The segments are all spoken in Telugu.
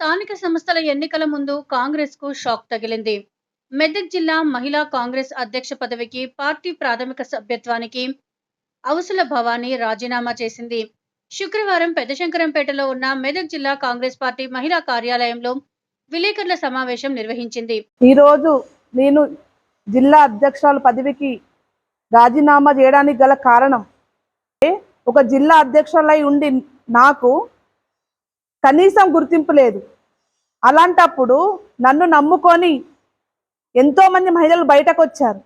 స్థానిక సంస్థల ఎన్నికల ముందు కాంగ్రెస్కు షాక్ తగిలింది. మెదక్ జిల్లా మహిళా కాంగ్రెస్ అధ్యక్ష పదవికి పార్టీ ప్రాథమిక సభ్యత్వానికి అవసల భవానీ రాజీనామా చేసింది. శుక్రవారం పెద్దశంకరంపేటలో ఉన్న మెదక్ జిల్లా కాంగ్రెస్ పార్టీ మహిళా కార్యాలయంలో విలేకరుల సమావేశం నిర్వహించింది. ఈరోజు నేను జిల్లా అధ్యక్షురాల పదవికి రాజీనామా చేయడానికి గల కారణం ఒక జిల్లా అధ్యక్షులై ఉండి నాకు కనీసం గుర్తింపు లేదు. అలాంటప్పుడు నన్ను నమ్ముకొని ఎంతోమంది మహిళలు బయటకు వచ్చారు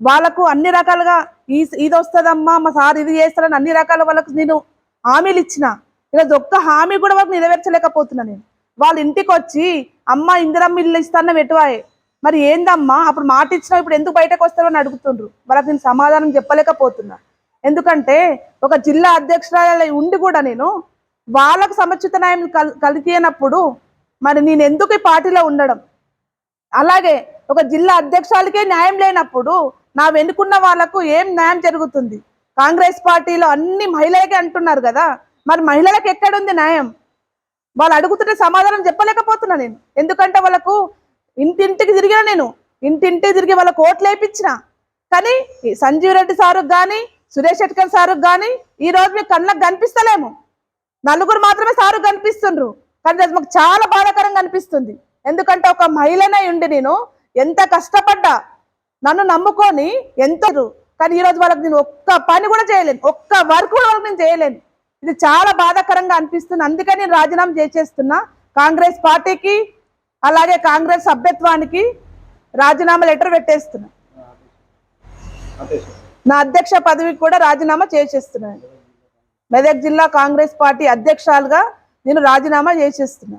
వాళ్ళకు అన్ని రకాలుగా ఈ ఇది వస్తుందమ్మా మా సార్ ఇది చేస్తారని అన్ని రకాల వాళ్ళకు నేను హామీలు ఇచ్చిన. ఈరోజు ఒక్క హామీ కూడా వాళ్ళకి నెరవేర్చలేకపోతున్నా నేను. వాళ్ళ ఇంటికి వచ్చి అమ్మ ఇందిరమ్మ ఇల్లు ఇస్తాన్న పెట్టువాయే మరి ఏందమ్మా? అప్పుడు మాట ఇచ్చినా ఇప్పుడు ఎందుకు బయటకు వస్తారో అని అడుగుతుండ్రు. వాళ్ళకి నేను సమాధానం చెప్పలేకపోతున్నా. ఎందుకంటే ఒక జిల్లా అధ్యక్షురాలు ఉండి కూడా నేను వాళ్ళకు సముచిత న్యాయం కల్ కలిగినప్పుడు మరి నేను ఎందుకు ఈ పార్టీలో ఉండడం? అలాగే ఒక జిల్లా అధ్యక్షాలకే న్యాయం లేనప్పుడు నా వెనుకున్న వాళ్ళకు ఏం న్యాయం జరుగుతుంది? కాంగ్రెస్ పార్టీలో అన్ని మహిళలకే అంటున్నారు కదా మరి మహిళలకు ఎక్కడుంది న్యాయం? వాళ్ళు అడుగుతుంటే సమాధానం చెప్పలేకపోతున్నా నేను. ఎందుకంటే వాళ్ళకు ఇంటింటికి తిరిగిన నేను ఇంటింటికి తిరిగి వాళ్ళకు ఓట్లు వేయించిన. కానీ ఈ సంజీవ్ రెడ్డి సారుకు కానీ సురేష్ శెట్కర్ సారుకు కానీ ఈ మీకు కళ్ళకు కనిపిస్తలేము. నలుగురు మాత్రమే సారు కనిపిస్తుండ్రు. కానీ అది మాకు చాలా బాధాకరంగా అనిపిస్తుంది. ఎందుకంటే ఒక మహిళనే ఉండి నేను ఎంత కష్టపడ్డా నన్ను నమ్ముకొని ఎంత కానీ ఈరోజు వాళ్ళకి నేను ఒక్క పని కూడా చేయలేను. ఒక్క వర్క్ కూడా వాళ్ళకి నేను చేయలేను. ఇది చాలా బాధాకరంగా అనిపిస్తుంది. అందుకని నేను రాజీనామా చేసేస్తున్నా. కాంగ్రెస్ పార్టీకి అలాగే కాంగ్రెస్ సభ్యత్వానికి రాజీనామా లెటర్ పెట్టేస్తున్నా. నా అధ్యక్ష పదవికి కూడా రాజీనామా చేసేస్తున్నాను మెదక్ జిల్లా కాంగ్రెస్ పార్టీ అధ్యక్షురాలుగా నేను రాజీనామా చేసేస్తున్నా.